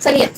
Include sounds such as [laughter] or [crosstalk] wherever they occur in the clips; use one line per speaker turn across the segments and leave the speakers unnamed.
Sorry.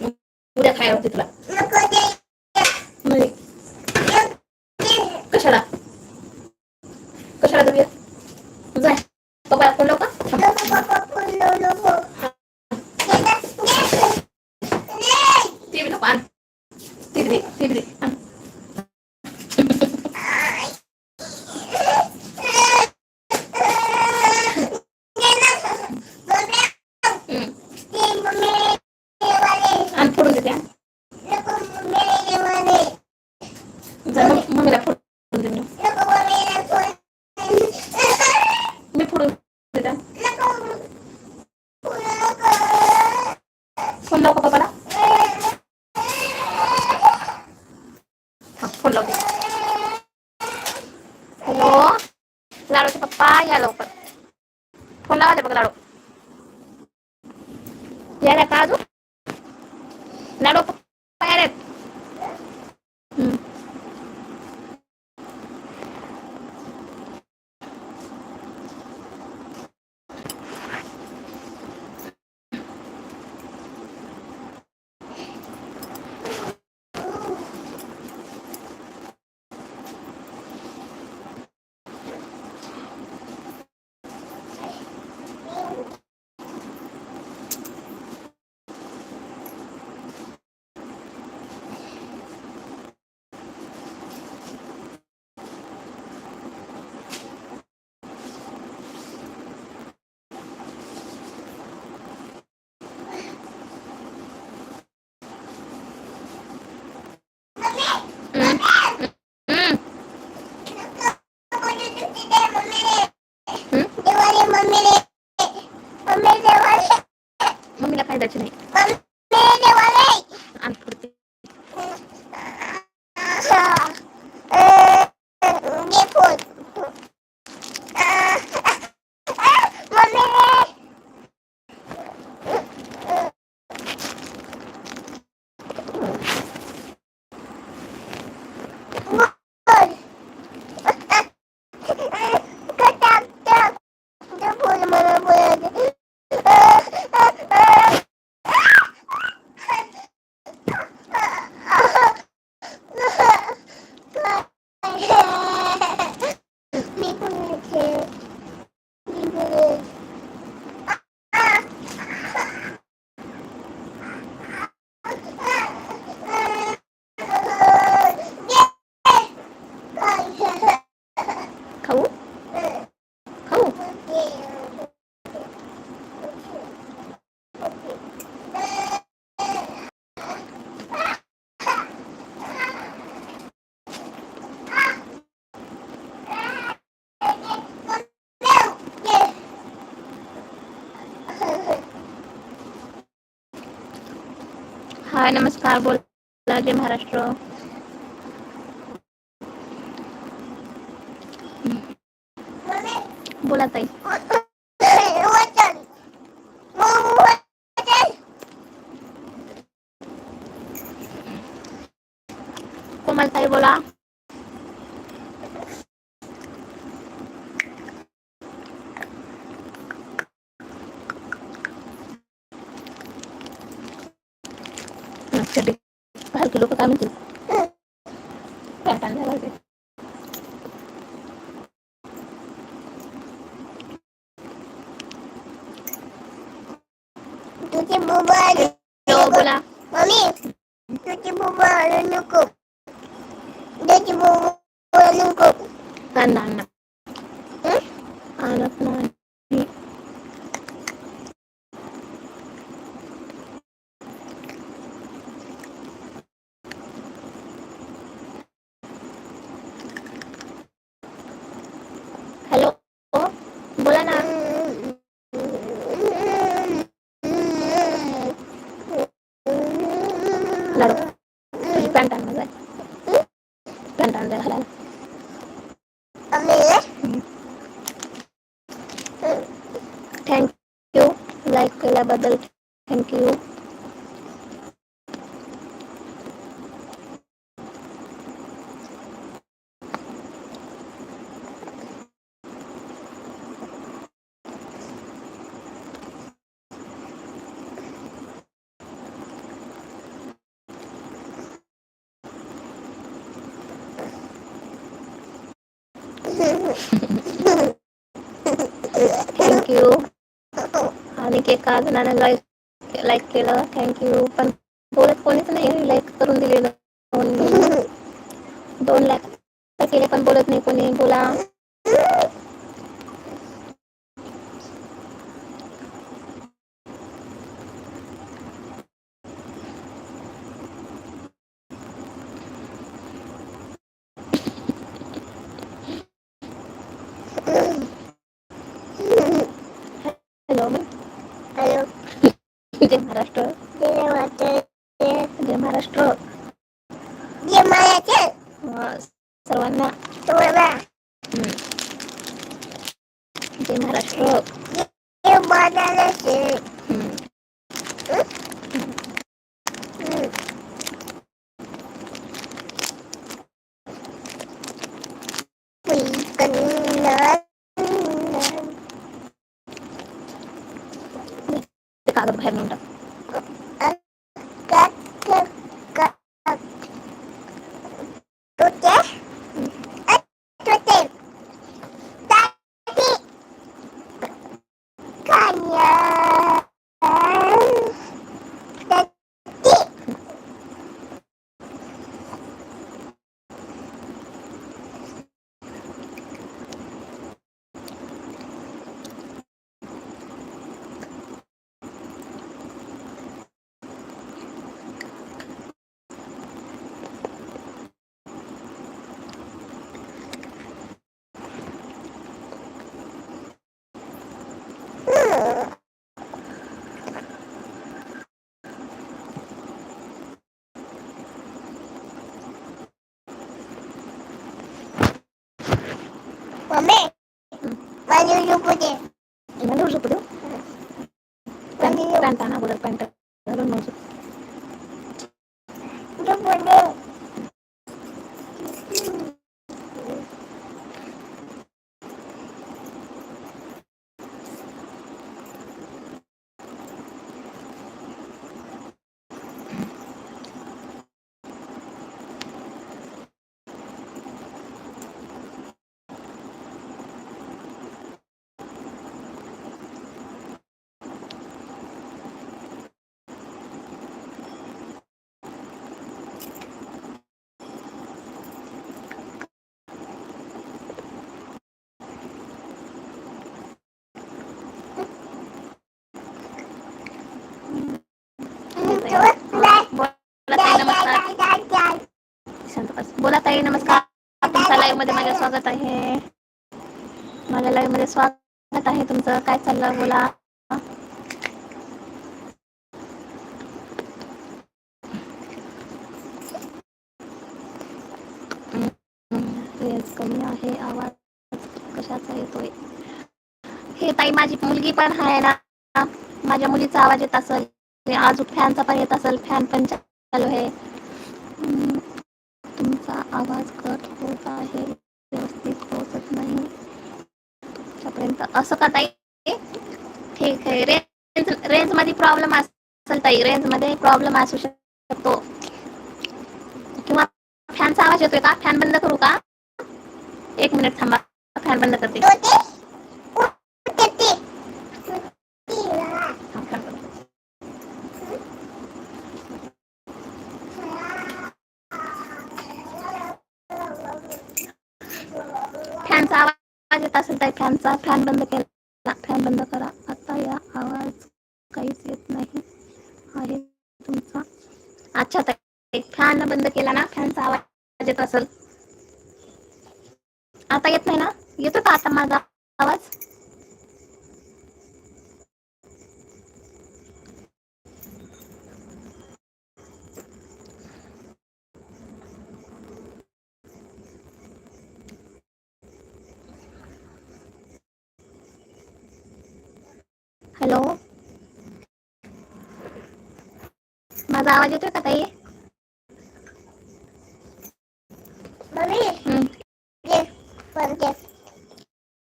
Mau udah kayak waktu itu lah. No. Claro, si papaya, loco. Por lado de claro. Ya le caso. Mm. हाय नमस्कार. बोला जय महाराष्ट्र. बोला ताई. कोमल ताई बोला.
Cuci bubur ada cukup. Mami, cuci
bubur ada cukup. Cuci bubur ada cukup. Tanda anak. Hmm? Anak mandi. Halo, bola nak. Mummy thank you like
केल्याबद्दल [laughs] आणि cake आणि एका लाईक लाईक केलं. थँक्यू पण बोलत कोणीच नाही. लाईक करून दिलेलं. दोन लाख लाईक केले पण बोलत नाही कोणी. बोला. जय महाराष्ट्र
जय माता
जय महाराष्ट्र
जय मायाचे
अं, सर्वांना
तुम्हाला
हम्म. जय महाराष्ट्र
जय माताचे
సాగదు భయం ఉంటాం Amém? Valeu, Júpiter. Valeu,
Júpiter. Plantana,
agora. ताई नमस्कार. तुमच्या लाईव्हमध्ये माझं स्वागत आहे. माझ्या लाईव्हमध्ये स्वागत आहे. तुमचं काय चाललं बोला. कमी आहे. आवाज कशाचा येतोय? हे ताई माझी मुलगी पण आहे ना. माझ्या मुलीचा आवाज येत असेल. आज फॅनचा पण येत असेल. फॅन पण चालू आहे. तुमचा आवाज कट होत आहे व्यवस्थित पोहोचत नाही. तुमच्यापर्यंत असं का ताई? ठीक आहे रेंज रेंजमध्ये प्रॉब्लेम असेल ताई रेंजमध्ये प्रॉब्लेम असू शकतो. किंवा फॅनचा आवाज येतोय का? फॅन बंद करू का? एक मिनिट थांबा फॅन बंद करते हा, फॅन बंद. फॅनचा आवाज येत असेल तर फॅनचा फॅन बंद केला फॅन बंद करा. आता या आवाज काहीच येत नाही. आहे तुमचा. अच्छा ताई फॅन बंद केला ना फॅनचा आवाज येत असेल. आता येत नाही ना? येतो का आता माझा आवाज? माझा आवाज येतोय का ताई
मम्मी
हं.
ये पंजे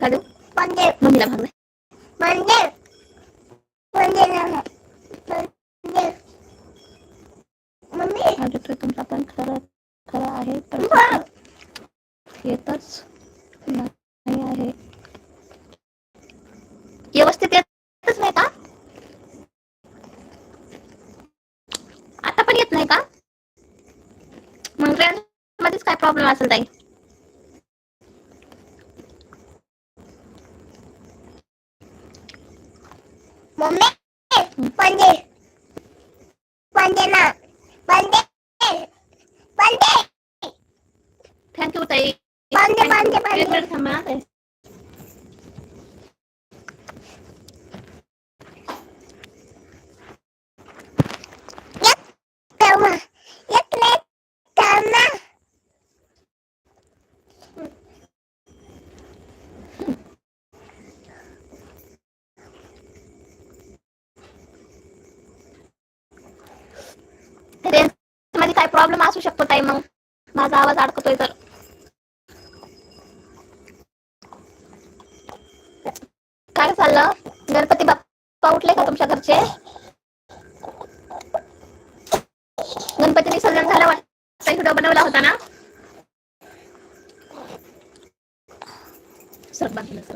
का देऊ
पंजे
मम्मीला भागलं
पंजे पंजे नाही पंजे मम्मी
आवाज येतोय तुमचा पण खरं खरं आहे पण
बरं.
येतच
लेट त्यांना
रेंज मध्ये काय प्रॉब्लेम असू शकतो ताई मग माझा आवाज अडकतोय तर का तुमच्या घरचे? गणपती विसर्जन झालं वाटतं. व्हिडिओ बनवला होता ना? सर बाजूला सर.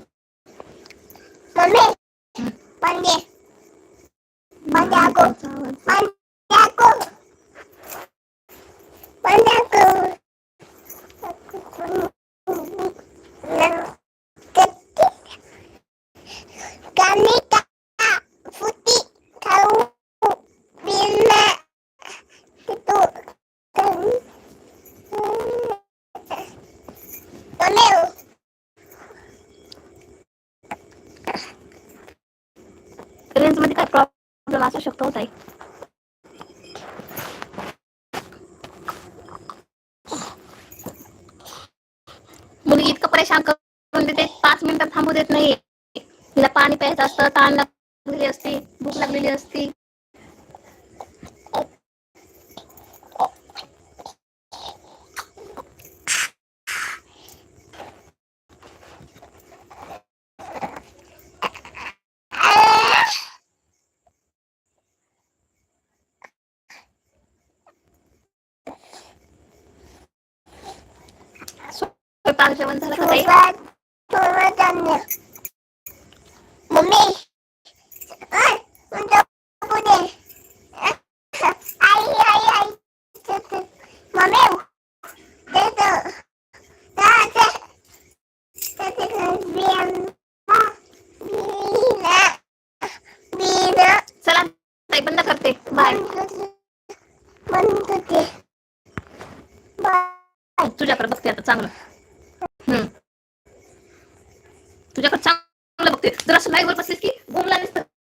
मम्मी पंजे पंजे आको पंजे आको
रेंजमध्ये काय प्रॉब्लेम असू शकतो हो ताई. मुलगी इतकं परेशान करून देते पाच मिनिटं थांबू देत नाही तिला पाणी प्यायचं असतं ताण लागलेली असते भूक लागलेली असती. स्वयंपाक जेवण झालं का